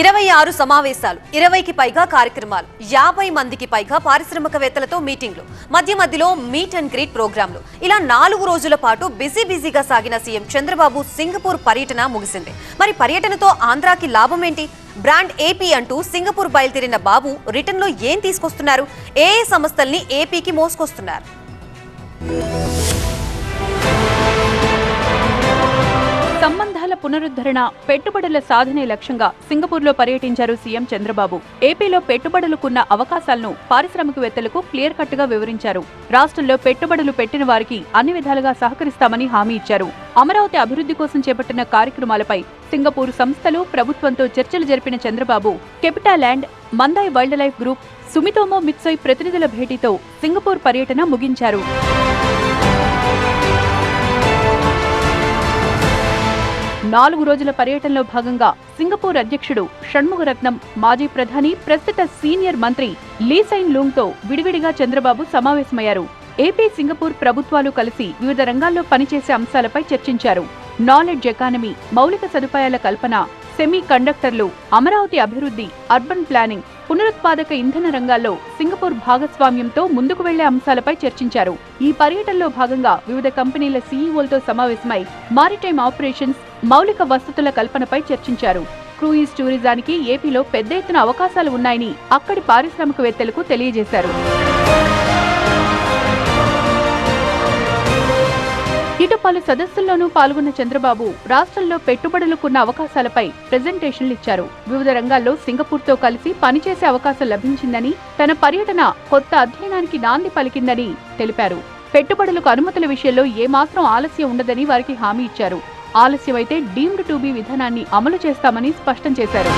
ఇరవై ఆరు సమావేశాలు ఇరవైకి పైగా కార్యక్రమాలు యాభై మందికి పైగా పారిశ్రామికవేత్తలతో మీటింగ్లు మధ్య మధ్యలో మీట్ అండ్ గ్రీట్ ప్రోగ్రాంలు. ఇలా నాలుగు రోజుల పాటు బిజీ బిజీగా సాగిన సీఎం చంద్రబాబు సింగపూర్ పర్యటన ముగిసింది. మరి పర్యటనతో ఆంధ్రాకి లాభం ఏంటి బ్రాండ్ ఏపీ అంటూ సింగపూర్ బయలుదేరిన బాబు రిటర్న్లో ఏం తీసుకొస్తున్నారు? ఏ ఏ సంస్థల్ని ఏపీకి మోసుకొస్తున్నారు? పునరుద్ధరణ పెట్టుబడుల సాధనే లక్ష్యంగా సింగపూర్లో పర్యటించారు సీఎం చంద్రబాబు. ఏపీలో పెట్టుబడులకున్న అవకాశాలను పారిశ్రామికవేత్తలకు క్లియర్ కట్గా వివరించారు. రాష్ట్రంలో పెట్టుబడులు పెట్టిన వారికి అన్ని విధాలుగా సహకరిస్తామని హామీ ఇచ్చారు. అమరావతి అభివృద్ధి కోసం చేపట్టిన కార్యక్రమాలపై సింగపూర్ సంస్థలు ప్రభుత్వంతో చర్చలు జరిపిన Chandrababu CapitaLand Mandai wildlife group Sumitomo Mitsui ప్రతినిధుల భేటీతో సింగపూర్ పర్యటన ముగించారు. నాలుగు రోజుల పర్యటనలో భాగంగా సింగపూర్ అధ్యక్షుడు షణ్ముఖరత్నం మాజీ ప్రధాని ప్రస్తుత సీనియర్ మంత్రి లీసైన్ లూంగ్తో విడివిడిగా చంద్రబాబు సమావేశమయ్యారు. ఏపీ సింగపూర్ ప్రభుత్వాలు కలిసి వివిధ రంగాల్లో పనిచేసే అంశాలపై చర్చించారు. నాలెడ్జ్ ఎకానమీ మౌలిక సదుపాయాల కల్పన సెమీ కండక్టర్లు అమరావతి అభివృద్ధి అర్బన్ ప్లానింగ్ పునరుత్పాదక ఇంధన రంగాల్లో సింగపూర్ భాగస్వామ్యంతో ముందుకు వెళ్ళే అంశాలపై చర్చించారు. ఈ పర్యటనలో భాగంగా వివిధ కంపెనీల సీఈఓలతో సమావేశమై మారిటైమ్ ఆపరేషన్స్ మౌలిక వసతుల కల్పనపై చర్చించారు. క్రూయిజ్ టూరిజానికి ఏపీలో పెద్ద ఎత్తున అవకాశాలు ఉన్నాయని అక్కడి పారిశ్రామికవేత్తలకు తెలియజేశారు. ఇటు పలు సదస్సుల్లోనూ పాల్గొన్న చంద్రబాబు రాష్ట్రంలో పెట్టుబడులకున్న అవకాశాలపై ప్రెజెంటేషన్లు ఇచ్చారు వివిధ రంగాల్లో సింగపూర్తో కలిసి పనిచేసే అవకాశం లభించిందని తన పర్యటన కొత్త అధ్యయనానికి నాంది పలికిందని తెలిపారు. పెట్టుబడులకు అనుమతుల విషయంలో ఏమాత్రం ఆలస్యం ఉండదని వారికి హామీ ఇచ్చారు. ఆలస్యమైతే డీమ్డ్ టు విధానాన్ని అమలు చేస్తామని స్పష్టం చేశారు.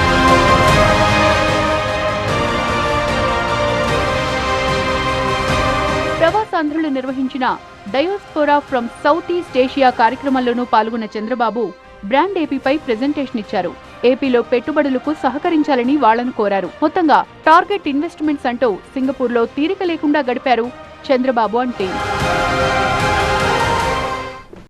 ప్రవాసాంధ్రులు నిర్వహించిన diaspora from south east Asia కార్యక్రమంలోనూ పాల్గొన్న చంద్రబాబు బ్రాండ్ ఏపీపై ప్రెజెంటేషన్ ఇచ్చారు. ఏపీలో పెట్టుబడులకు సహకరించాలని వాళ్ళను కోరారు. మొత్తంగా టార్గెట్ ఇన్వెస్ట్మెంట్స్ అంటూ సింగపూర్లో తీరిక లేకుండా గడిపారు చంద్రబాబు అంటే.